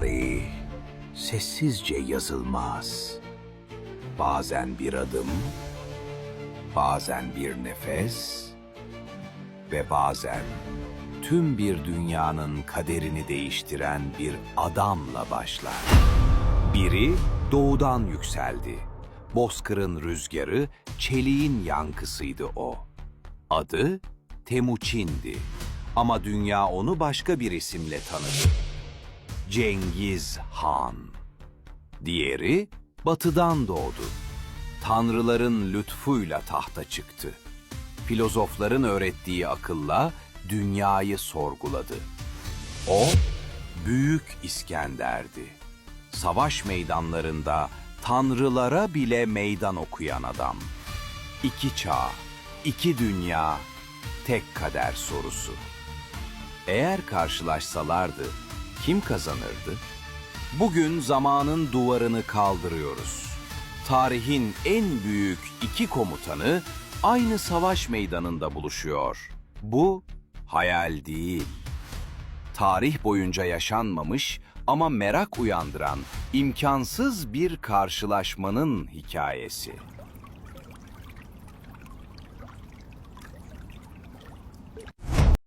Tarih sessizce yazılmaz. Bazen bir adım, bazen bir nefes ve bazen tüm bir dünyanın kaderini değiştiren bir adamla başlar. Biri doğudan yükseldi. Bozkır'ın rüzgarı, çeliğin yankısıydı o. Adı Temuçin'di. Ama dünya onu başka bir isimle tanıdı. Cengiz Han. Diğeri batıdan doğdu. Tanrıların lütfuyla tahta çıktı. Filozofların öğrettiği akılla dünyayı sorguladı. O Büyük İskender'di. Savaş meydanlarında tanrılara bile meydan okuyan adam. İki çağ, iki dünya, tek kader sorusu. Eğer karşılaşsalardı kim kazanırdı? Bugün zamanın duvarını kaldırıyoruz. Tarihin en büyük iki komutanı aynı savaş meydanında buluşuyor. Bu hayal değil. Tarih boyunca yaşanmamış ama merak uyandıran imkansız bir karşılaşmanın hikayesi.